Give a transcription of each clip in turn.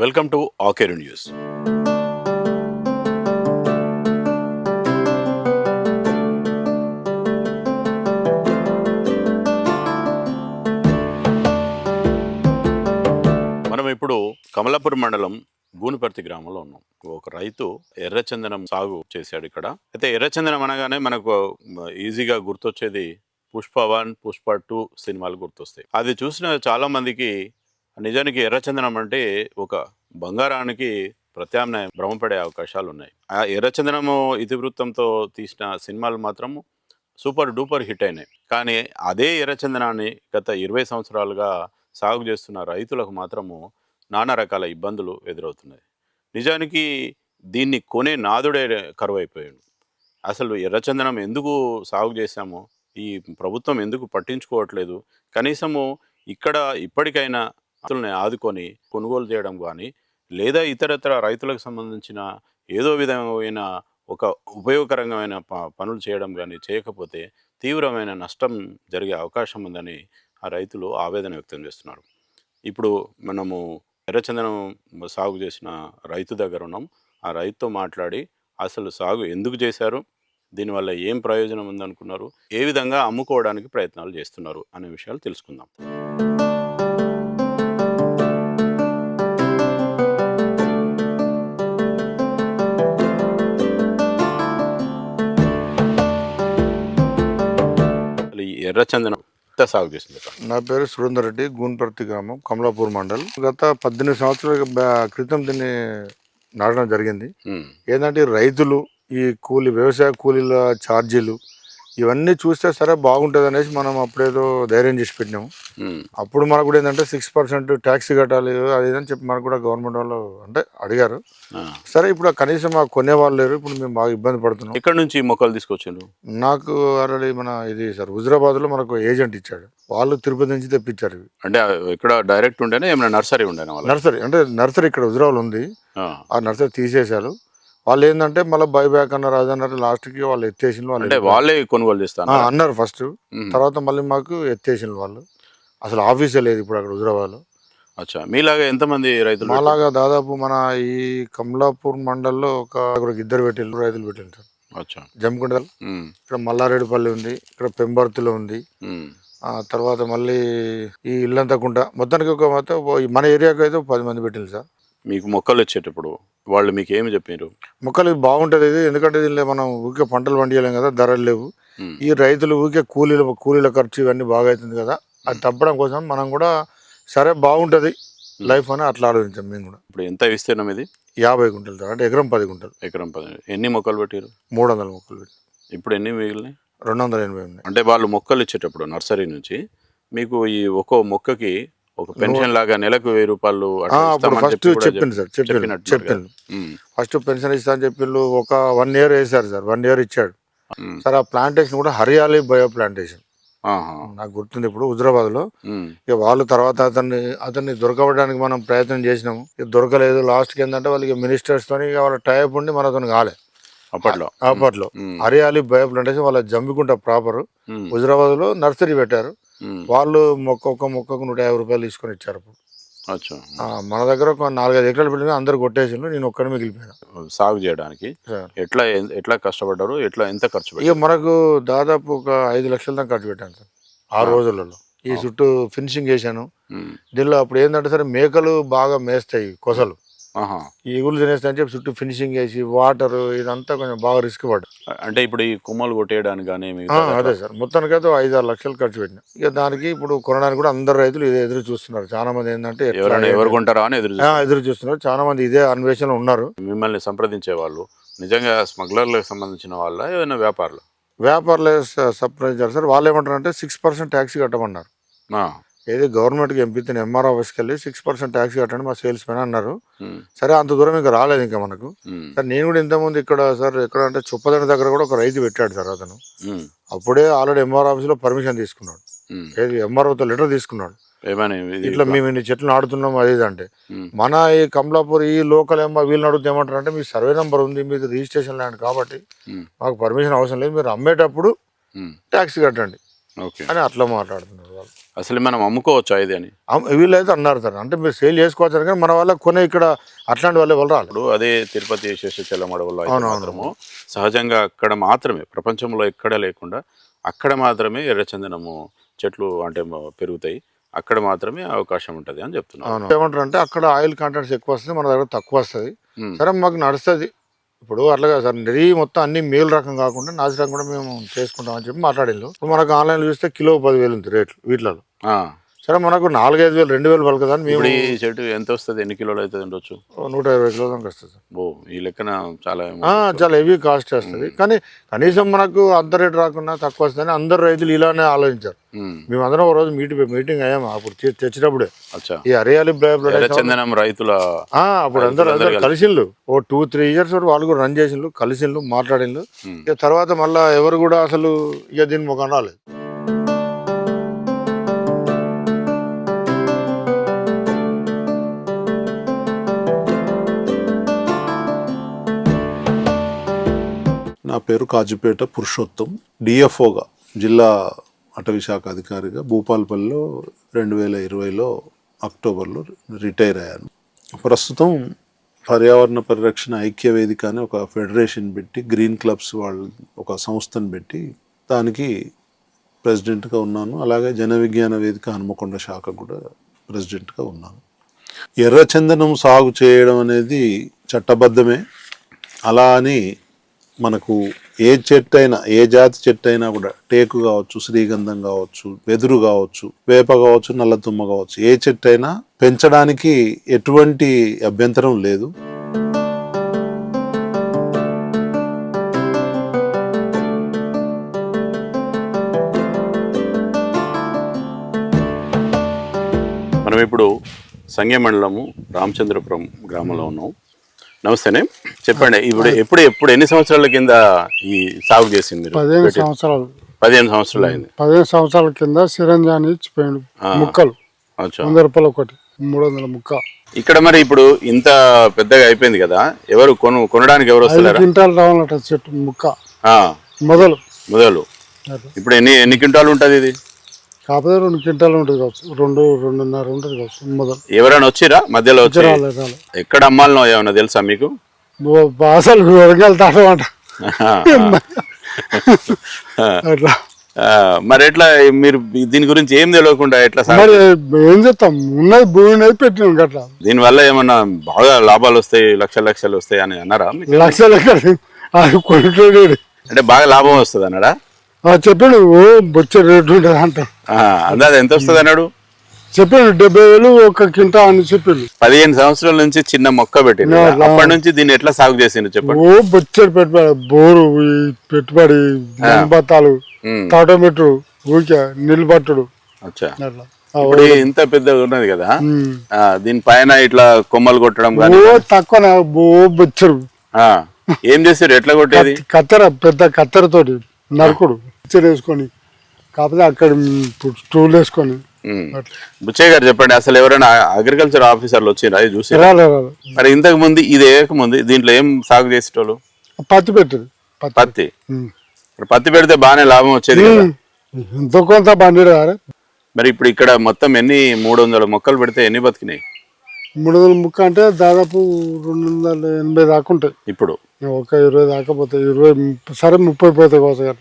Welcome to Akeru news. మనం ఇప్పుడు కమలాపూర్ మండలం గూనుపర్తి గ్రామంలో ఉన్నాం. ఒక రైతు ఎర్రచందనం సాగు చేశాడు ఇక్కడ. అయితే ఎర్రచందనం అనగానే మనకు ఈజీగా గుర్తొచ్చేది పుష్ప వన్ పుష్ప టూ సినిమాలు గుర్తొస్తాయి. అది చూసిన చాలా మందికి నిజానికి ఎర్రచందనం అంటే ఒక బంగారానికి ప్రత్యామ్నాయం భ్రమపడే అవకాశాలు ఉన్నాయి ఆ ఎర్రచందనము ఇతివృత్తంతో తీసిన సినిమాలు మాత్రము సూపర్ డూపర్ హిట్ అయినాయి. కానీ అదే ఎర్రచందనాన్ని గత ఇరవై సంవత్సరాలుగా సాగు చేస్తున్న రైతులకు మాత్రము నానా రకాల ఇబ్బందులు ఎదురవుతున్నాయి. నిజానికి దీన్ని కొనే నాదుడే కరువు అయిపోయాడు అసలు ఎర్రచందనం ఎందుకు సాగు చేశామో ఈ ప్రభుత్వం ఎందుకు పట్టించుకోవట్లేదు కనీసము ఇక్కడ ఇప్పటికైనా రైతులని ఆదుకొని కొనుగోలు చేయడం కానీ లేదా ఇతరత్ర రైతులకు సంబంధించిన ఏదో విధమైన ఒక ఉపయోగకరమైన ప- పనులు చేయడం కానీ చేయకపోతే తీవ్రమైన నష్టం జరిగే అవకాశం ఉందని ఆ రైతులు ఆవేదన వ్యక్తం చేస్తున్నారు. ఇప్పుడు మనము ఎర్రచందనం సాగు చేసిన రైతు దగ్గర ఉన్నాం. ఆ రైతుతో మాట్లాడి అసలు సాగు ఎందుకు చేశారు? దీనివల్ల ఏం ప్రయోజనం ఉందనుకున్నారు? ఏ విధంగా అమ్ముకోవడానికి ప్రయత్నాలు చేస్తున్నారు? అనే విషయాలు తెలుసుకుందాం. ఎర్రచందనం సాగు చేసింది ఇక్కడ? నా పేరు సురేందర్ రెడ్డి గూన్పర్తి గ్రామం కమలాపూర్ మండల్. గత పద్దెనిమిది సంవత్సరాల క్రితం దీన్ని నాటడం జరిగింది. ఏంటంటే రైతులు ఈ కూలి వ్యవసాయ కూలీల ఛార్జీలు ఇవన్నీ చూస్తే సరే బాగుంటుంది అనేసి మనం అప్పుడేదో ధైర్యం చేసి పెట్టినాము. అప్పుడు మనకు కూడా ఏంటంటే సిక్స్ పర్సెంట్ ట్యాక్స్ కట్టాలి అది అని చెప్పి మనకు కూడా గవర్నమెంట్ వాళ్ళు అంటే అడిగారు. సరే ఇప్పుడు కనీసం మాకు కొనేవాళ్ళు లేరు ఇప్పుడు మేము బాగా ఇబ్బంది పడుతున్నాం. ఎక్కడి నుంచి మొక్కలు తీసుకొచ్చిండ్రు? నాకు ఆల్రెడీ మన ఇది సార్ హుజరాబాద్లో మనకు ఏజెంట్ ఇచ్చాడు. వాళ్ళు తిరుపతి నుంచి తెప్పించారు అంటే ఇక్కడ డైరెక్ట్ ఉండేనా? ఏమైనా నర్సరీ ఉండేనా నర్సరీ అంటే నర్సరీ ఇక్కడ హుజరాబాద్ ఉంది. ఆ నర్సరీ తీసేశారు. వాళ్ళు ఏంటంటే మళ్ళీ బైబ్యాక్ అన్నారు అది అన్నారు లాస్ట్కి వాళ్ళు ఎత్తేసిన వాళ్ళు అంటే వాళ్ళే కొనుగోలు చేస్తాను అన్నారు. ఫస్ట్. తర్వాత మళ్ళీ మాకు ఎత్తేసిన వాళ్ళు. అసలు ఆఫీసే లేదు ఇప్పుడు అక్కడ హుజరాబాద్లో. అచ్చా. మీలాగా ఎంతమంది రైతులు మాలాగా దాదాపు మన ఈ కమలాపూర్ మండల్లో ఒక ఇద్దరు పెట్టిల్లు రైతులు పెట్టింది సార్. అచ్చా. జమ్కుండల్ ఇక్కడ మల్లారెడ్డిపల్లి ఉంది ఇక్కడ పెంబర్తిలో ఉంది. ఆ తర్వాత మళ్ళీ ఈ ఇల్లంతకుంట మొత్తానికి ఒక మొత్తం మన ఏరియాకి అయితే పది మంది పెట్టింది సార్. మీకు మొక్కలు వచ్చేటప్పుడు వాళ్ళు మీకు ఏమి చెప్పారు మొక్కలు బాగుంటుంది ఇది. ఎందుకంటే దీనిలో మనం ఊరికే పంటలు పండియలేం కదా ధరలు లేవు. ఈ రైతులు ఊరికే కూలీల కూలీల ఖర్చు ఇవన్నీ బాగా అవుతుంది కదా. అది తప్పడం కోసం మనం కూడా సరే బాగుంటుంది లైఫ్ అని అట్లా ఆలోచించాం మేము కూడా. ఇప్పుడు ఎంత విస్తీర్ణం ఇది? యాభై గుంటలు సార్ అంటే ఎకరం పది గుంటలు. ఎకరం పది. ఎన్ని మొక్కలు పెట్టారు మూడు వందల మొక్కలు పెట్టి ఇప్పుడు ఎన్ని మిగిలినాయి? రెండు వందల ఎనభై ఉన్నాయి. అంటే వాళ్ళు మొక్కలు ఇచ్చేటప్పుడు నర్సరీ నుంచి మీకు ఈ ఒక్కో మొక్కకి ఒక పెన్షన్ లాగా నెలకు వెయ్యి రూపాయలు అప్పుడు ఫస్ట్ చెప్పింది సార్ చెప్పినట్టు చెప్పింది ఫస్ట్ పెన్షన్ ఇస్తా అని చెప్పిండు ఒక వన్ ఇయర్ వేశారు సార్ వన్ ఇయర్ ఇచ్చాడు. సార్ ఆ ప్లాంటేషన్ కూడా హరియాలి బయో ప్లాంటేషన్ నాకు గుర్తుంది ఇప్పుడు హుజరాబాద్లో. ఉమ్, ఇక వాళ్ళు తర్వాత అతన్ని అతన్ని దొరకబడడానికి మనం ప్రయత్నం చేసినాము. ఇక దొరకలేదు లాస్ట్కి ఏంటంటే వాళ్ళకి మినిస్టర్స్తో ఇక వాళ్ళ టైప్ ఉండి మనతో కాలే. అప్పట్లో. అప్పట్లో. హరియాలి బయో ప్లాంటేషన్ వాళ్ళ జంబికుంట ప్రాపర్ ఉమ్, హుజరాబాద్లో నర్సరీ పెట్టారు. వాళ్ళు మొక్క ఒక్క మొక్కకు నూట యాభై రూపాయలు తీసుకొని ఇచ్చారు అప్పుడు. మన దగ్గర ఒక నాలుగైదు ఎకరాలు పెట్టిన అందరు కొట్టేసిండ్రు నేను ఒక్కడి మిగిలిపోయినా. సాగు చేయడానికి. ఎట్లా ఎట్లా కష్టపడ్డారు ఎట్లా ఎంత ఖర్చు ఇక మనకు దాదాపు ఒక ఐదు లక్షల దాకా ఖర్చు పెట్టాను సార్. ఆరు రోజులలో. ఈ చుట్టూ ఫినిషింగ్ చేశాను. దీనిలో అప్పుడు ఏంటంటే సరే మేకలు బాగా మేస్తాయి కొసలు. ఈ ఈగులు తినేస్తాయని చెప్పి చుట్టూ ఫినిషింగ్ చేసి వాటర్ ఇదంతా కొంచెం బాగా రిస్క్ పడ్డా. అంటే ఇప్పుడు ఈ కొమ్మలు కొట్టేయడానికి కానీ అదే సార్. మొత్తానికి అయితే ఐదు ఆరు లక్షలు ఖర్చు పెట్టిన. ఇక దానికి ఇప్పుడు కొనడానికి కూడా అందరు రైతులు ఇదే ఎదురు చూస్తున్నారు. చాలా మంది ఏంటంటే ఎవరు కొంటారా అని ఎదురు ఎదురు చూస్తున్నారు. చాలా మంది ఇదే అన్వేషణలో ఉన్నారు. మిమ్మల్ని సంప్రదించే వాళ్ళు నిజంగా స్మగ్లర్లకు సంబంధించిన వాళ్ళ ఏమైనా వ్యాపారులు? వ్యాపారులే సర్ప్రైజ్ సార్ వాళ్ళు ఏమంటారు అంటే సిక్స్ పర్సెంట్ ట్యాక్స్ కట్టమన్నారు ఏది గవర్నమెంట్కి ఎంపితే ఎంఆర్ ఆఫీస్కి వెళ్ళి సిక్స్ పర్సెంట్ ట్యాక్స్ కట్టండి మా సేల్స్ మెన్ అన్నారు సరే అంత దూరం ఇంకా రాలేదు ఇంకా మనకు. సార్ నేను కూడా ఇంతకుముందు ఇక్కడ సార్ ఎక్కడ అంటే చొప్పదండి దగ్గర కూడా ఒక రైతు పెట్టాడు సార్ అతను. అప్పుడే ఆల్రెడీ ఎంఆర్ ఆఫీస్లో పర్మిషన్ తీసుకున్నాడు. ఏది ఎంఆర్ఓతో లెటర్ తీసుకున్నాడు. ఇట్లా మేము ఇన్ని చెట్లు నాడుతున్నాం అది ఇది అంటే. మన ఈ కమలాపూర్ ఈ లోకల్ ఏమో వీళ్ళని అడిగితే ఏమంటారు అంటే మీ సర్వే నెంబర్ ఉంది మీది రిజిస్ట్రేషన్ ల్యాండ్ కాబట్టి మాకు పర్మిషన్ అవసరం లేదు మీరు అమ్మేటప్పుడు ట్యాక్స్ కట్టండి. అని అట్లా మాట్లాడుతున్నారు వాళ్ళు. అసలు మనం అమ్ముకోవచ్చు ఇది అని? వీళ్ళైతే అన్నారు సార్. అంటే మీరు సేల్ చేసుకోవచ్చు కానీ మన వల్ల కొనే ఇక్కడ అట్లాంటి వాళ్ళు రాలేదు. ఇప్పుడు అదే తిరుపతి శేషచలం అడవుల్లో. మాత్రము సహజంగా అక్కడ మాత్రమే ప్రపంచంలో ఎక్కడ లేకుండా అక్కడ మాత్రమే ఎర్రచందనము చెట్లు అంటే పెరుగుతాయి. అక్కడ మాత్రమే అవకాశం ఉంటుంది అని చెప్తున్నారు. అవును. ఏమంటారు అంటే అక్కడ ఆయిల్ కంటెంట్స్ ఎక్కువ వస్తుంది మన దగ్గర తక్కువ వస్తుంది. సరే మాకు నడుస్తుంది. ఇప్పుడు అట్లా సార్ నెయ్యి మొత్తం అన్ని మేలు రకం కాకుండా నాసి రకం కూడా మేము చేసుకుంటాం అని చెప్పి మాట్లాడిండు. ఇప్పుడు మనకు ఆన్లైన్లో చూస్తే కిలో పదివేలు ఉంది రేట్లు వీటిలో సరే మనకు నాలుగైదు వేలు రెండు వేలు పలుకు అని మేము ఈ చెట్టు ఎంత వస్తుంది? ఎన్ని కిలోలు అవుతుంది ఉండొచ్చు? ఓ నూట ఇరవై కిలో దాకా వస్తుంది ఓ ఈ లెక్కన చాలా చాలా హెవీ కాస్ట్ వస్తుంది కానీ కనీసం మనకు అంత రేట్ రాకుండా తక్కువ వస్తుందని అందరు రైతులు ఇలానే ఆలోచించారు. ఉమ్. మేమందరం ఒక రోజు మీటింగ్ మీటింగ్ అయ్యాము అప్పుడు తెచ్చినప్పుడే. అచ్చా. ఈ హరియాలి ఎర్రచందనం రైతుల అప్పుడు అందరూ అందరు కలిసిండ్రు ఓ టూ త్రీ ఇయర్స్ వరకు వాళ్ళు కూడా రన్ చేసిండ్రు కలిసిండ్రు మాట్లాడిండ్రు తర్వాత మళ్ళా ఎవరు కూడా అసలు ఇక దీని ముఖం రాలేదు. నా పేరు కాజుపేట పురుషోత్తం. డిఎఫ్ఓగా జిల్లా అటవీ శాఖ అధికారిగా భూపాల్పల్లిలో రెండు వేల ఇరవైలో అక్టోబర్లో రిటైర్ అయ్యాను. ప్రస్తుతం పర్యావరణ పరిరక్షణ ఐక్య వేదిక అని ఒక ఫెడరేషన్ పెట్టి గ్రీన్ క్లబ్స్ వాళ్ళు ఒక సంస్థను పెట్టి దానికి ప్రెసిడెంట్గా ఉన్నాను. అలాగే జన విజ్ఞాన వేదిక హనుమకొండ శాఖ కూడా ప్రెసిడెంట్గా ఉన్నాను. ఎర్రచందనం సాగు చేయడం అనేది చట్టబద్ధమే. అలా అని మనకు ఏ చెట్టు అయినా ఏ జాతి చెట్టు అయినా కూడా టేకు కావచ్చు శ్రీగంధం కావచ్చు వెదురు కావచ్చు వేప కావచ్చు నల్లతుమ్మ కావచ్చు ఏ చెట్టు అయినా పెంచడానికి ఎటువంటి అభ్యంతరం లేదు. మనం ఇప్పుడు సంఘ మండలము రామచంద్రపురం గ్రామంలో ఉన్నాం. నమస్తేనే. చెప్పండి ఇప్పుడు ఎప్పుడు ఎప్పుడు ఎన్ని సంవత్సరాల కింద ఈ సాగు చేసింది పదిహేను సంవత్సరాలు. పదిహేను సంవత్సరాలు అయింది. పదిహేను సంవత్సరాల కింద చిరంజాని ఇచ్చిపోయాడు ముక్కలు. వంద రూపాయలు ఒకటి మూడు వందల ముక్క. ఇక్కడ మరి ఇప్పుడు ఇంత పెద్దగా అయిపోయింది కదా ఎవరు కొను కొనడానికి ఎవరు ఐదు వస్తున్నారా క్వింటాలు రావాలట చెట్టు ముక్క. మొదలు. మొదలు. ఇప్పుడు ఎన్ని ఎన్ని క్వింటాలు ఉంటుంది ఇది? కాకపోతే రెండు క్వింటాలు ఉంటుంది కావచ్చు. రెండు రెండున్నర ఉంటుంది కావచ్చు. మొదలు. ఎవరైనా వచ్చిరా? మధ్యలో వచ్చి ఎక్కడ అమ్మాలనో ఏమన్నా తెలుసా మీకు? బాసలు వరగాలి తాడమంట అట్లా. మరి ఎట్లా మీరు దీని గురించి ఏం తెలియకుండా ఎట్లా మరి ఏం చేస్తాం? ఉన్నది భూమి పెట్టినాం గట్లా దీనివల్ల ఏమన్నా బాగా లాభాలు వస్తాయి లక్షల లక్షలు వస్తాయి అని అన్నారా? లక్షలు అది కొనుక్కోడు అంటే బాగా లాభం వస్తుంది అన్నాడా? చెప్పాడు ఓ బొచ్చ రేటు ఉంటుంది అంట. ఆ, అందాజ ఎంత వస్తుంది అన్నాడు? చెప్పాడు డెబ్బై వేలు ఒక కింటా అని చెప్పిండు. పదిహేను సంవత్సరాల నుంచి చిన్న మొక్క పెట్టింది నా- అప్పటి నుంచి దీన్ని ఎట్లా సాగు చేసిండు చెప్పండి? ఓ బొచ్చడి పెట్టుబడి బోరు పెట్టుబడి బత్తాలు ఉమ్, టాటోమీటర్ ఊరికే అట్లా. ఆ, ఇప్పుడు ఇంత పెద్దగా ఉన్నది కదా? దీని పైన ఇట్లా కొమ్మలు కొట్టడం తక్కువ ఆ, ఏం చేస్తారు ఎట్లా కొట్టేది? కత్తెర పెద్ద కత్తెర తోటి నరుకుడు. బొచ్చడు వేసుకొని కాకపోతే అక్కడ స్టూల్ వేసుకొని. బుచ్చయ్య గారు చెప్పండి అసలు ఎవరైనా అగ్రికల్చర్ ఆఫీసర్లు వచ్చిరా చూసి మరి ఇంతకు ముందు ఇది వేయకముందు దీంట్లో ఏం సాగు చేసేటోళ్ళు? పత్తి పెట్టింది పత్తి. పత్తి? పెడితే బాగానే లాభం వచ్చేది ఎంతో కొంత రాలే మరి ఇప్పుడు ఇక్కడ మొత్తం ఎన్ని మూడు వందల మొక్కలు పెడితే ఎన్ని బతికినాయి? మూడు వందల ముక్క అంటే దాదాపు రెండు వందల ఎనభై దాకా ఉంటాయి. ఇప్పుడు? ఒక ఇరవై దాకా పోతాయి. ఇరవై సరే ముప్పై పోతాయి కోసం.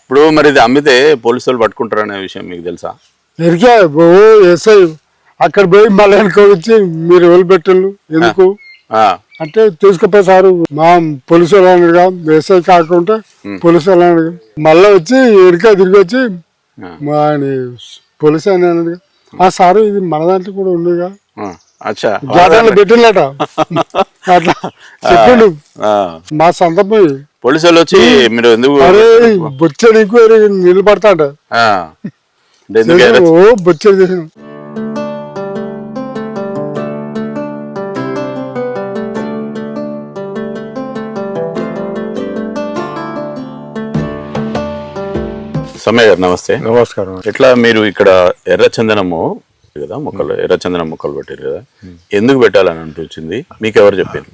ఇప్పుడు మరి ఇది అమ్మితే పోలీసు వాళ్ళు పట్టుకుంటారనే విషయం మీకు తెలుసా? ఎరికే ఓ ఎస్ఐ అక్కడ పోయి మళ్ళీ వచ్చి మీరు వదిలిపెట్టిండు ఎందుకు? ఆ, అంటే తీసుకుపోయి సారు మా పోలీసు వాళ్ళు అన్నాడుగా ఎస్ఐ కాకుండా పోలీసు వాళ్ళు అన్నాడు మళ్ళీ వచ్చి ఎడికా తిరిగి వచ్చి. మా పోలీసు ఆయన అన్నాడుగా. ఆ సారు ఇది మన దాంట్లో కూడా అచ్చా జాతరలో పెట్టిండట అట్లా చెప్పిండు. ఆ, మా సంత పోయి. పోలీసు వాళ్ళు వచ్చి మీరు ఎందుకు అంటే ఎర్ర- ఓ బొచ్చడి చేసిన సమ్మయ్య గారు నమస్తే. నమస్కారం. ఎట్లా మీరు ఇక్కడ ఎర్రచందనము కదా మొక్కలు ఎర్రచందనం మొక్కలు పెట్టారు కదా. ఎందుకు పెట్టాలని అనిపించింది? మీకు ఎవరు చెప్పారు?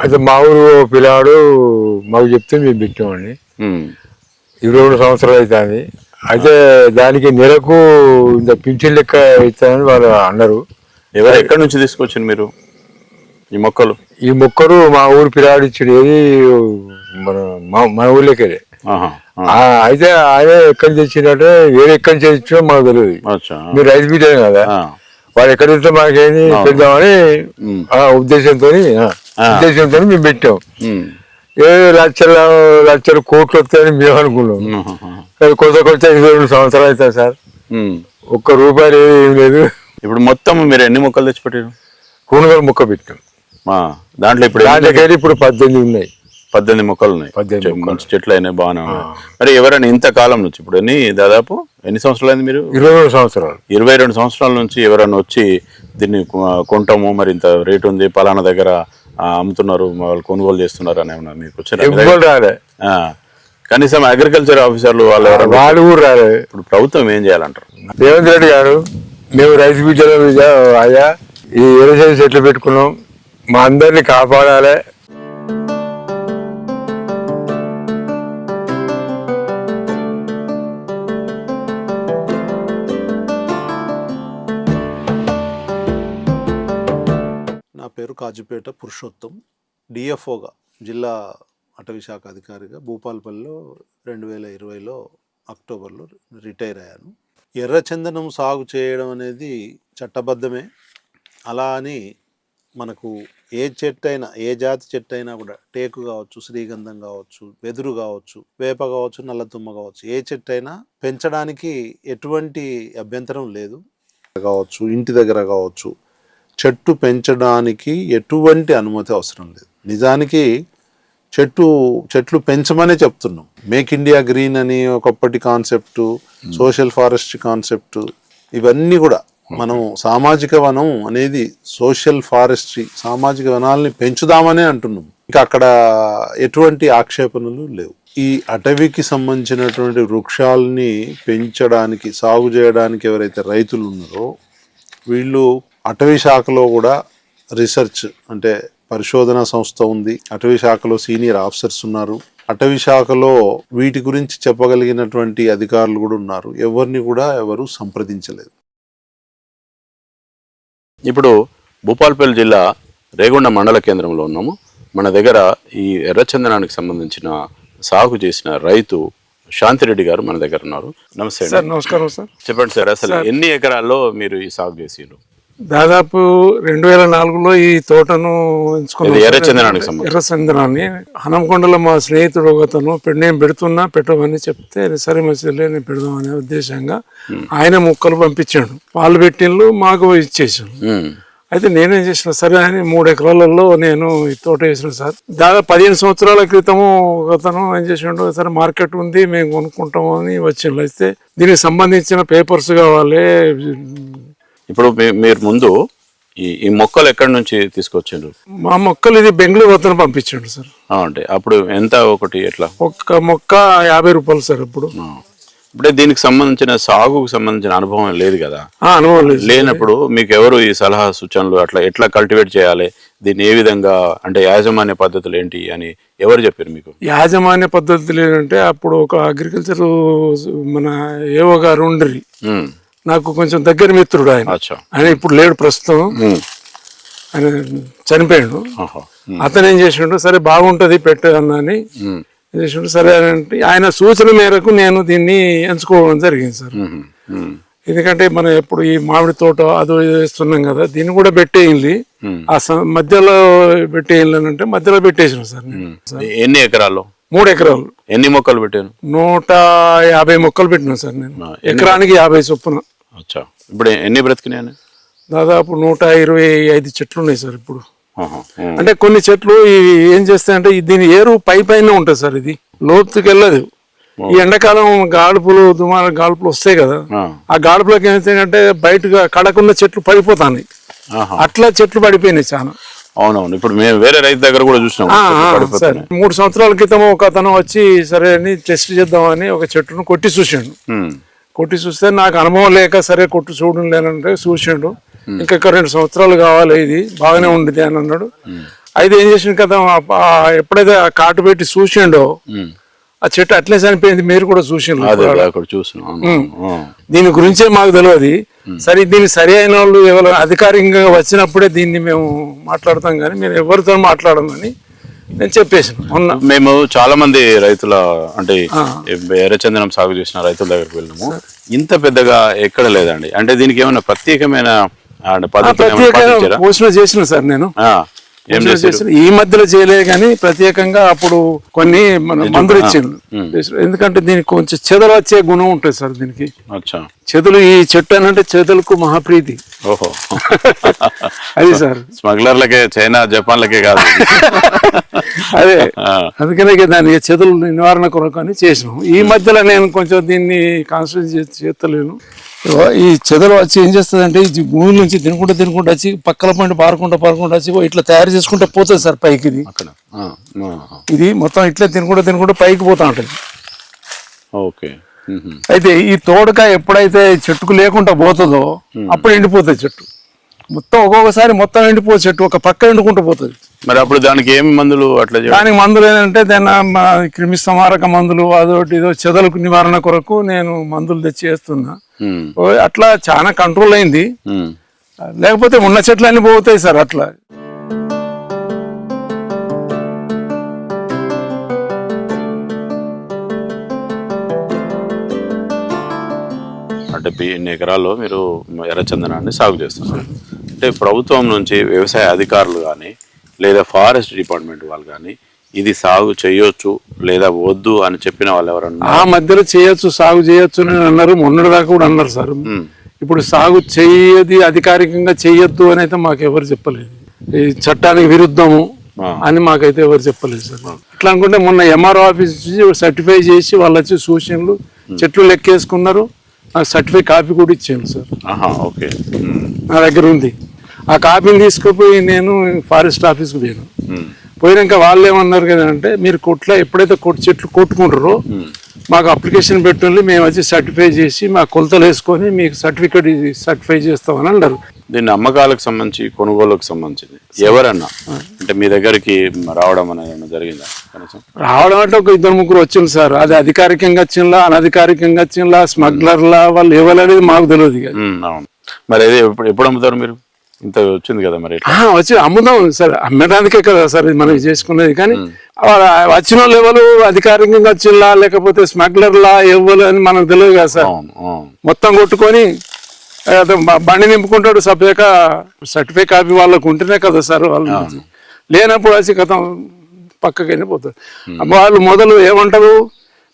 అయితే మా ఊరు పిల్లాడు మాకు చెప్తే మేము పెట్టామండి ఇరవై రెండు సంవత్సరాలు అవుతుంది. అయితే దానికి నెలకు ఇంత పింఛన్ లెక్క ఇస్తానని వాళ్ళు అన్నారు. ఎవరు ఎక్కడి నుంచి తీసుకొచ్చింది మీరు? ఈ మొక్కలు? ఈ మొక్కలు మా ఊరు పిల్లాడు ఇచ్చాడు. ఏది మన మా- మన అయితే ఆయన ఎక్కడి తెచ్చిందంటే వేరే ఎక్కడి తెచ్చినా మాకు తెలియదు. మీరు రైతు బిడ్డ కదా. వాడు ఎక్కడ తెస్తే మాకేంది పెడదామని ఉద్దేశంతో ఉద్దేశంతో మేము పెట్టాం. ఏ లక్షల లక్షల కోట్లు వస్తాయని మేము అనుకున్నాం. కానీ కొత్త కొత్త ఇరవై రెండు సంవత్సరాలు అవుతాయి సార్. ఒక్క రూపాయలు ఏం లేదు. ఇప్పుడు మొత్తం మీరు ఎన్ని మొక్కలు తెచ్చిపెట్టారు? కూనగలు మొక్క పెట్టాం. ఆ, దాంట్లో ఇప్పుడు దాంట్లోకి ఇప్పుడు పద్దెనిమిది ఉన్నాయి. పద్దెనిమిది మొక్కలు. ఉన్నాయి మంచి చెట్లు అయినాయి బాగానే ఉన్నాయి. మరి ఎవరైనా ఇంత కాలం నుంచి ఇప్పుడు ఎన్ని దాదాపు ఎన్ని సంవత్సరాలు అయింది మీరు? ఇరవై రెండు సంవత్సరాలు. ఇరవై రెండు సంవత్సరాల నుంచి ఎవరైనా వచ్చి దీన్ని కొంటాము మరి ఇంత రేటు ఉంది పలానా దగ్గర అమ్ముతున్నారు వాళ్ళు కొనుగోలు చేస్తున్నారు అని ఏమన్నా మీకు వచ్చిన రాలే. కనీసం అగ్రికల్చర్ ఆఫీసర్లు వాళ్ళు వాళ్ళు కూడా రాలే. ఇప్పుడు ప్రభుత్వం ఏం చేయాలంటారు? రేవంత్ రెడ్డి గారు మేము రైతు బిడ్డల మీద అయ్యా ఈ ఎరసేసి చెట్లు పెట్టుకున్నాం. మా అందరిని కాపాడాలి. నా పేరు కాజుపేట పురుషోత్తం. డిఎఫ్ఓగా జిల్లా అటవీ శాఖ అధికారిగా భూపాలపల్లిలో రెండు వేల ఇరవైలో అక్టోబర్లో రిటైర్ అయ్యాను. ఎర్రచందనం సాగు చేయడం అనేది చట్టబద్ధమే. అలా అని మనకు ఏ చెట్టు అయినా ఏ జాతి చెట్టు అయినా కూడా టేకు కావచ్చు శ్రీగంధం కావచ్చు వెదురు కావచ్చు వేప కావచ్చు నల్లతుమ్మ కావచ్చు ఏ చెట్టు అయినా పెంచడానికి ఎటువంటి అభ్యంతరం లేదు. కావచ్చు ఇంటి దగ్గర కావచ్చు చెట్టు పెంచడానికి ఎటువంటి అనుమతి అవసరం లేదు. నిజానికి చెట్టు చెట్లు పెంచమనే చెప్తున్నాం. మేక్ ఇండియా గ్రీన్ అని ఒకప్పటి కాన్సెప్ట్ సోషల్ ఫారెస్ట్ కాన్సెప్ట్ ఇవన్నీ కూడా మనం సామాజిక వనం అనేది సోషల్ ఫారెస్ట్రీ సామాజిక వనాల్ని పెంచుదామనే అంటున్నాం. ఇంకా అక్కడ ఎటువంటి ఆక్షేపణలు లేవు. ఈ అటవీకి సంబంధించినటువంటి వృక్షాలని పెంచడానికి సాగు చేయడానికి ఎవరైతే రైతులు ఉన్నారో వీళ్ళు అటవీ శాఖలో కూడా రీసెర్చ్ అంటే పరిశోధన సంస్థ ఉంది. అటవీ శాఖలో సీనియర్ ఆఫీసర్స్ ఉన్నారు. అటవీ శాఖలో వీటి గురించి చెప్పగలిగినటువంటి అధికారులు కూడా ఉన్నారు. ఎవరిని కూడా ఎవరు సంప్రదించలేదు. ఇప్పుడు భూపాలపల్లి జిల్లా రేగొండ మండల కేంద్రంలో ఉన్నాము. మన దగ్గర ఈ ఎర్రచందనానికి సంబంధించిన సాగు చేసిన రైతు శాంతిరెడ్డి గారు మన దగ్గర ఉన్నారు. నమస్తే నమస్కారం సార్. చెప్పండి సార్ అసలు ఎన్ని ఎకరాల్లో మీరు ఈ సాగు చేసిండ్రు దాదాపు రెండు వేల నాలుగులో ఈ తోటను ఎంచుకున్నాం ఇది సార్. ఎర్రచందనానికి సంబంధించి. ఎర్రచందనాన్ని హనంకొండలో మా స్నేహితుడు ఒకతను నేను పెడుతున్నా పెట్టమని చెప్తే సరే మంచిదిలే నేను పెడదామనే ఉద్దేశంగా ఆయన మొక్కలు పంపించాడు. వాళ్ళు పెట్టిండ్లు మాకు ఇచ్చేసాడు అయితే నేనేం చేసిన సరే అని మూడు ఎకరాలలో నేను ఈ తోట వేసిన సార్. దాదాపు పదిహేను సంవత్సరాల క్రితము ఒకతను ఏం చేసిండు సరే మార్కెట్ ఉంది మేము కొనుక్కుంటాము అని వచ్చిండు. అయితే దీనికి సంబంధించిన పేపర్స్ కావాలి ఇప్పుడు మీరు ముందు ఈ ఈ మొక్కలు ఎక్కడి నుంచి తీసుకొచ్చిండ్రు మా మొక్కలు ఇది బెంగళూరు వద్దన పంపించండి సార్. అంటే అప్పుడు ఎంత ఒకటి ఎట్లా? ఒక్క మొక్క యాభై రూపాయలు సార్ ఇప్పుడు. ఇప్పుడే దీనికి సంబంధించిన సాగుకు సంబంధించిన అనుభవం లేదు కదా? ఆ, అనుభవం లేదు లేనప్పుడు మీకు ఎవరు ఈ సలహా సూచనలు అట్లా ఎట్లా కల్టివేట్ చేయాలి? దీన్ని ఏ విధంగా అంటే యాజమాన్య పద్ధతులు ఏంటి అని ఎవరు చెప్పారు మీకు? యాజమాన్య పద్ధతులు ఏంటంటే అప్పుడు ఒక అగ్రికల్చర్ మన ఏవో గారు ఉండ్రి. నాకు కొంచెం దగ్గర మిత్రుడు ఆయన. ఆయన ఇప్పుడు లేడు ప్రస్తుతం. ఆయన చనిపోయాడు. అతను ఏం చేసిండు సరే బాగుంటది పెట్టు అన్న అని ఉమ్, ఏం చేసిండు సరే అని అంటే ఆయన సూచన మేరకు నేను దీన్ని ఎంచుకోవడం జరిగింది సార్. ఎందుకంటే మనం ఎప్పుడు ఈ మామిడి తోట అదో వేస్తున్నాం కదా దీన్ని కూడా పెట్టేయండి. ఆ మధ్యలో పెట్టేయండి అని అంటే మధ్యలో పెట్టేసిన సార్ నేను. ఎన్ని ఎకరాల్లో మూడు ఎకరాలు. ఎన్ని మొక్కలు పెట్టాను నూట యాభై మొక్కలు పెట్టినా సార్ నేను. ఎకరానికి యాభై చొప్పున. అచ్చా. ఇప్పుడు ఎన్ని బ్రతికినాయని? దాదాపు నూట ఇరవై ఐదు చెట్లు ఉన్నాయి సార్ ఇప్పుడు. అంటే కొన్ని చెట్లు ఏం చేస్తాయంటే దీని ఏరు పై పైన ఉంటుంది సార్ ఇది. లోతుకి వెళ్ళదు. ఈ ఎండాకాలం గాడుపులు దుమార గాడుపులు వస్తాయి కదా. ఆ, గాడుపులకు ఏమైందంటే బయటగా కడకున్న చెట్లు పడిపోతాయి. అట్లా చెట్లు పడిపోయినాయి చాలా. అవునవును. ఇప్పుడు మేము వేరే రైతు దగ్గర కూడా చూసినాం. సరే. మూడు సంవత్సరాల క్రితం ఒక అతను వచ్చి సరే అని టెస్ట్ చేద్దామని ఒక చెట్టును కొట్టి చూసిండు. కొట్టి చూస్తే నాకు అనుభవం లేక సరే కొట్టు చూడడం లేనంటే చూసిండు. ఇంకా రెండు సంవత్సరాలు కావాలి ఇది బాగానే ఉండేది అని అన్నాడు. అయితే ఏం చేసిండు కదా ఎప్పుడైతే ఆ కాటు పెట్టి చూసిండో ఆ చెట్టు అట్లే చనిపోయింది మీరు కూడా చూసిండ్రు చూసిన. దీని గురించే మాకు తెలియదు. సరే దీని సరి అయిన వాళ్ళు ఎవరు అధికారికంగా వచ్చినప్పుడే దీన్ని మేము మాట్లాడతాం కానీ మీరు ఎవరితో మాట్లాడమని నేను చెప్పేసాను మొన్న. మేము చాలా మంది రైతుల అంటే ఎర్రచందనం సాగు చేసిన రైతుల దగ్గరికి వెళ్ళాము. ఇంత పెద్దగా ఎక్కడ లేదండి. అంటే దీనికి ఏమైనా ప్రత్యేకమైన ప్రత్యేకంగా? పోషణ చేసిన సార్ నేను. ఈ మధ్యలో చేయలేదు కానీ ప్రత్యేకంగా అప్పుడు కొన్ని మన మందులు ఇచ్చిండ్రు. ఎందుకంటే దీనికి కొంచెం చెదలు వచ్చే గుణం ఉంటుంది సార్ దీనికి. అచ్చా. చెదులు ఈ చెట్టు అని అంటే చెదులకు మహాప్రీతి. ఓహో. అది సార్. స్మగ్లర్లకే చైనా జపాన్లకే కాదు. అదే. అందుకనే దాని చెదులు నివారణ కొరకు అని చేసినాం ఈ మధ్యలో నేను కొంచెం దీన్ని కాన్సన్ట్రేట్ చేస్తలేను. ఈ చెదలు వచ్చి ఏం చేస్తుంది అంటే ఈ భూమి నుంచి తినుకుంటూ తినుకుంటూ వచ్చి పక్కల పండి పారుకుంటూ పారుకుంటూ వచ్చి ఇట్లా తయారు చేసుకుంటే పోతుంది సార్ పైకి ఇది. ఇది మొత్తం ఇట్లా తినుకుంటూ తినుకుంటూ పైకి పోతా ఉంటుంది. ఓకే. అయితే ఈ తోడకాయ ఎప్పుడైతే చెట్టుకు లేకుండా పోతుందో అప్పుడు ఎండిపోతుంది చెట్టు. మొత్తం ఒక్కొక్కసారి మొత్తం ఎండిపోతుంది చెట్టు ఒక పక్క ఎండుకుంటూ పోతుంది. మరి అప్పుడు దానికి ఏం మందులు అట్లా దానికి మందులు ఏంటంటే దాని క్రిమి సంహారక మందులు అదొకటి ఇదో చెదలకు నివారణ కొరకు నేను మందులు తెచ్చి వేస్తున్నా. అట్లా చాలా కంట్రోల్ అయింది. లేకపోతే ఉన్న చెట్లు అన్ని పోతాయి సార్ అట్లా. అంటే ఇన్ని ఎకరాల్లో మీరు ఎర్రచందనాన్ని సాగు చేస్తున్నారు? అంటే ప్రభుత్వం నుంచి వ్యవసాయ అధికారులు కానీ లేదా ఫారెస్ట్ డిపార్ట్మెంట్ వాళ్ళు కానీ ఇది సాగు చేయొచ్చు లేదా వద్దు అని చెప్పిన వాళ్ళు ఎవరన్నా ఆ మధ్యలో చేయొచ్చు సాగు చేయొచ్చు అని అన్నారు. మొన్నటి దాకా కూడా అన్నారు సార్. ఇప్పుడు సాగు చెయ్యది అధికారికంగా చెయ్యొద్దు అని అయితే మాకు ఎవరు చెప్పలేదు. ఈ చట్టానికి విరుద్ధము అని మాకైతే ఎవరు చెప్పలేదు సార్. ఇట్లా అనుకుంటే మొన్న ఎంఆర్ఓ ఆఫీస్ సర్టిఫై చేసి వాళ్ళు వచ్చి సూచనలు చెట్లు లెక్కేసుకున్నారు. నాకు సర్టిఫై కాపీ కూడా ఇచ్చాను సార్. ఓకే. నా దగ్గర ఉంది. ఆ కాపీని తీసుకుపోయి నేను ఫారెస్ట్ ఆఫీస్కి పోయాను. పోయినాక వాళ్ళు ఏమన్నారు కదా అంటే మీరు కొట్ల ఎప్పుడైతే కొట్టు చెట్లు కొట్టుకుంటారో మాకు అప్లికేషన్ పెట్టుండి మేము వచ్చి సర్టిఫై చేసి మా కొలతలు వేసుకొని మీకు సర్టిఫికేట్ సర్టిఫై చేస్తామని అన్నారు. దీన్ని అమ్మకాలకు సంబంధించి కొనుగోలుకు సంబంధించింది. ఎవరన్నా? అంటే మీ దగ్గరికి రావడం అనేది జరిగిందా? కనీసం? రావడం అంటే ఒక ఇద్దరు ముగ్గురు వచ్చింది సార్. అది అధికారికంగా వచ్చిందా అనధికారికంగా వచ్చిందా స్మగ్లర్లా వాళ్ళు ఎవరనేది మాకు తెలియదు ఇక. అవును. మరి అదే ఎప్పుడు ఎప్పుడు అమ్ముతారు మీరు? ఇంత వచ్చింది కదా మరి ఎట్లా? ఆ, వచ్చి అమ్ముదాం సార్. అమ్మడానికే కదా సార్ ఇది మనం చేసుకునేది. కానీ వాళ్ళ వచ్చిన వాళ్ళు ఎవరు అధికారికంగా వచ్చిందా లేకపోతే స్మగ్లర్లా ఎవరు అని మనకు తెలియదు కదా సార్. అవును అవును. మొత్తం కొట్టుకొని బండి నింపుకుంటాడు సపరేక సర్టిఫికేట్ కాపీ వాళ్ళకు ఉంటేనే కదా సార్ వాళ్ళు లేనప్పుడు వచ్చి కథ పక్కకి వెళ్ళిపోతారు వాళ్ళు మొదలు ఏమంటారు?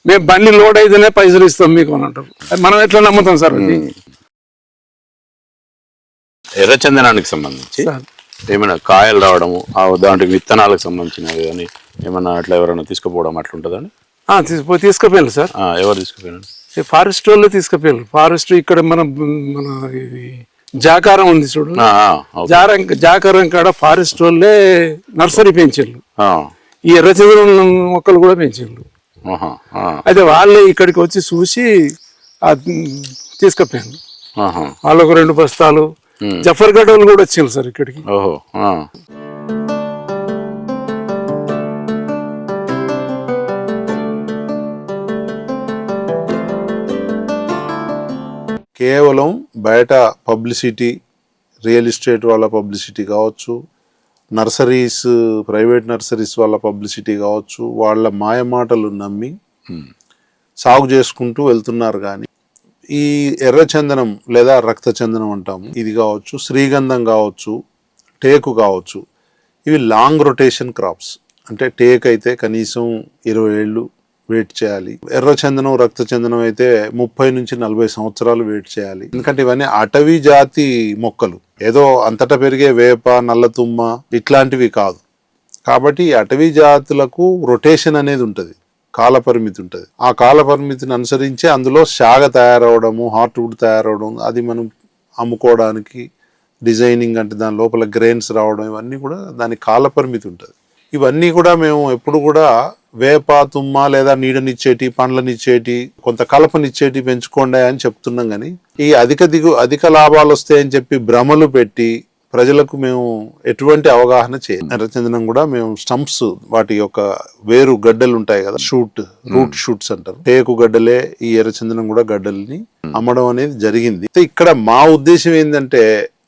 మేము బండి లోడ్ అయితేనే పైసలు ఇస్తాం మీకు అని అంటారు. మనం ఎట్లా నమ్ముతాం సార్ అది? ఎర్రచందనానికి సంబంధించి. ఏమైనా కాయలు రావడము దాంట్లో విత్తనాలకు సంబంధించినవి కానీ ఏమైనా అట్లా ఎవరైనా తీసుకుపోవడం అట్లా ఉంటుందండి ఆ, తీసుకో తీసుకుపోయాను సార్. ఎవరు తీసుకుపోయినారు? ఈ ఫారెస్ట్ వాళ్ళు తీసుకుపోయారు. ఫారెస్ట్ ఇక్కడ మన మన ఇది జాకారం ఉంది చూడు. జారం జాకారం కాడ ఫారెస్ట్ వాళ్ళే నర్సరీ పెంచారు ఈ ఎర్రచంద్రం మొక్కలు కూడా పెంచారు అయితే వాళ్ళే ఇక్కడికి వచ్చి చూసి ఆ తీసుకుపోయాను ఆహా, వాళ్ళకు రెండు బస్తాలు. జఫర్ గడ్ వాళ్ళు కూడా వచ్చింది సార్ ఇక్కడికి. కేవలం బయట పబ్లిసిటీ రియల్ ఎస్టేట్ వాళ్ళ పబ్లిసిటీ కావచ్చు నర్సరీస్ ప్రైవేట్ నర్సరీస్ వాళ్ళ పబ్లిసిటీ కావచ్చు వాళ్ళ మాయమాటలు నమ్మి సాగు చేసుకుంటూ వెళ్తున్నారు కానీ ఈ ఎర్రచందనం లేదా రక్తచందనం అంటాము. ఇది కావచ్చు శ్రీగంధం కావచ్చు టేకు కావచ్చు. ఇవి లాంగ్ రొటేషన్ క్రాప్స్ అంటే టేక్ అయితే కనీసం ఇరవై ఏళ్ళు వెయిట్ చేయాలి. ఎర్రచందనం రక్తచందనం అయితే ముప్పై నుంచి నలభై సంవత్సరాలు వెయిట్ చేయాలి. ఎందుకంటే ఇవన్నీ అటవీ జాతి మొక్కలు. ఏదో అంతటా పెరిగే వేప నల్లతుమ్మ ఇట్లాంటివి కాదు. కాబట్టి అటవీ జాతులకు రొటేషన్ అనేది ఉంటుంది. కాల పరిమితి ఉంటుంది. ఆ కాల పరిమితిని అనుసరించి అందులో శాగ తయారవడము హార్ట్వుడ్ తయారవడం అది మనం అమ్ముకోవడానికి డిజైనింగ్ అంటే దాని లోపల గ్రెయిన్స్ రావడం ఇవన్నీ కూడా దాని కాల పరిమితి ఉంటుంది. ఇవన్నీ కూడా మేము ఎప్పుడు కూడా వేప తుమ్మ లేదా నీడనిచ్చేటి పండ్లనిచ్చేటి కొంత కలపనిచ్చేటి పెంచుకోండి అని చెప్తున్నాం కానీ ఈ అధిక దిగు అధిక లాభాలు వస్తాయని చెప్పి భ్రమలు పెట్టి ప్రజలకు మేము ఎటువంటి అవగాహన చేయం ఎర్రచందనం కూడా మేము స్టంప్స్ వాటి యొక్క వేరు గడ్డలు ఉంటాయి కదా షూట్ రూట్ షూట్స్ అంటారు. టేకు గడ్డలే ఈ ఎర్రచందనం కూడా గడ్డల్ని అమ్మడం అనేది జరిగింది. ఇక్కడ మా ఉద్దేశం ఏంటంటే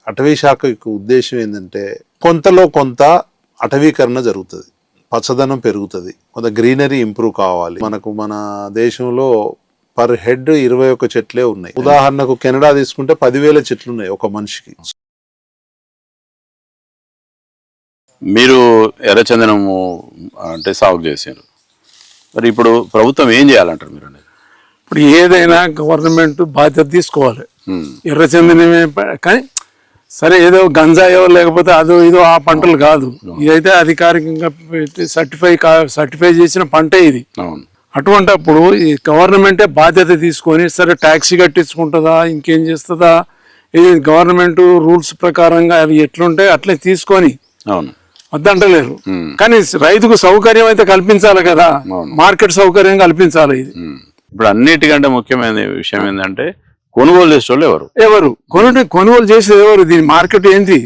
అటవీ శాఖ యొక్క ఉద్దేశం ఏంటంటే కొంతలో కొంత అటవీకరణ జరుగుతుంది. పచ్చదనం పెరుగుతుంది. కొంత గ్రీనరీ ఇంప్రూవ్ కావాలి. మనకు మన దేశంలో పర్ హెడ్ ఇరవై ఒక్క చెట్లే ఉన్నాయి. ఉదాహరణకు కెనడా తీసుకుంటే పదివేల చెట్లు ఉన్నాయి ఒక మనిషికి. మీరు ఎర్రచందనము అంటే సాగు చేశారు. మరి ఇప్పుడు ప్రభుత్వం ఏం చేయాలంటారు మీరు అనేది? ఇప్పుడు ఏదైనా గవర్నమెంట్ బాధ్యత తీసుకోవాలి. ఎర్రచందనమే కానీ సరే ఏదో గంజాయో లేకపోతే అదో ఇదో ఆ పంటలు కాదు. ఇదైతే అధికారికంగా సర్టిఫై సర్టిఫై చేసిన పంటే ఇది. అవును. అటువంటప్పుడు ఈ గవర్నమెంటే బాధ్యత తీసుకొని సరే ట్యాక్సీ కట్టించుకుంటుందా ఇంకేం చేస్తుందా ఇది గవర్నమెంట్ రూల్స్ ప్రకారంగా అవి ఎట్లుంటే అట్లే తీసుకొని అవును. వద్దంటలేరు. కానీ రైతుకు సౌకర్యం అయితే కల్పించాలి కదా. మార్కెట్ సౌకర్యం కల్పించాలి ఇది. ఇప్పుడు అన్నిటికంటే ముఖ్యమైన విషయం ఏంటంటే కొనుగోలు చేసేవాళ్ళు ఎవరు? ఎవరు? కొనుగోలు కొనుగోలు చేసేది ఎవరు? దీని మార్కెట్ ఏంటి?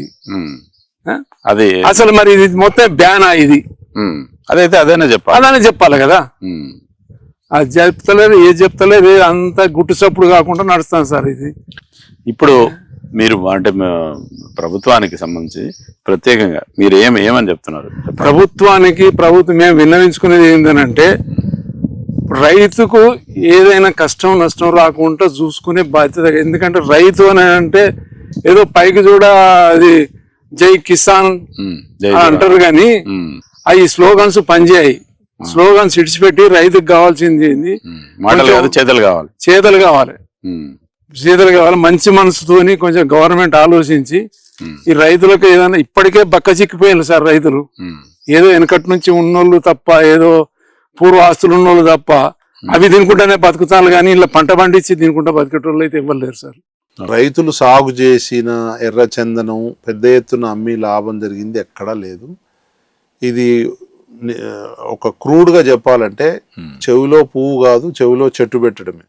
అది అసలు మరి ఇది మొత్తం బ్యానా ఇది? అదైతే అదేనా చెప్పాలి. అలానే చెప్పాలి కదా? అది చెప్తలేరు ఏది చెప్తలేరు ఏది అంతా గుట్టు చప్పుడు కాకుండా నడుస్తాను సార్ ఇది. ఇప్పుడు మీరు అంటే ప్రభుత్వానికి సంబంధించి ప్రత్యేకంగా మీరు ఏం ఏమని చెప్తున్నారు. ప్రభుత్వానికి ప్రభుత్వం మేము విన్నవించుకునేది ఏంటంటే రైతుకు ఏదైనా కష్టం నష్టం రాకుండా చూసుకునే బాధ్యత ఎందుకంటే రైతు అని అంటే ఏదో పైకి చూడ అది జై కిసాన్. అంటారు కానీ అవి స్లోగన్స్ పనిచేయాయి. స్లోగన్స్ ఇడిచిపెట్టి రైతుకు కావాల్సింది ఏంది? చేతలు కావాలి. చేతలు కావాలి. చేతలు కావాలి మంచి మనసుతోని కొంచెం గవర్నమెంట్ ఆలోచించి ఈ రైతులకు ఏదైనా ఇప్పటికే బక్క చిక్కిపోయారు సార్ రైతులు. ఏదో వెనకటి నుంచి ఉన్నోళ్ళు తప్ప ఏదో పూర్వ ఆస్తులు ఉన్నోళ్ళు తప్ప అవి తినుకుంటానే బతుకుతాను కానీ ఇలా పంట పండించి తినుకుంటా బతికేటోళ్ళు అయితే ఇవ్వలేరు సార్. రైతులు సాగు చేసిన ఎర్ర చందనం పెద్ద ఎత్తున అమ్మి లాభం జరిగింది ఎక్కడా లేదు. ఇది ఒక క్రూడ్గా చెప్పాలంటే చెవిలో పువ్వు కాదు చెవిలో చెట్టు పెట్టడమే.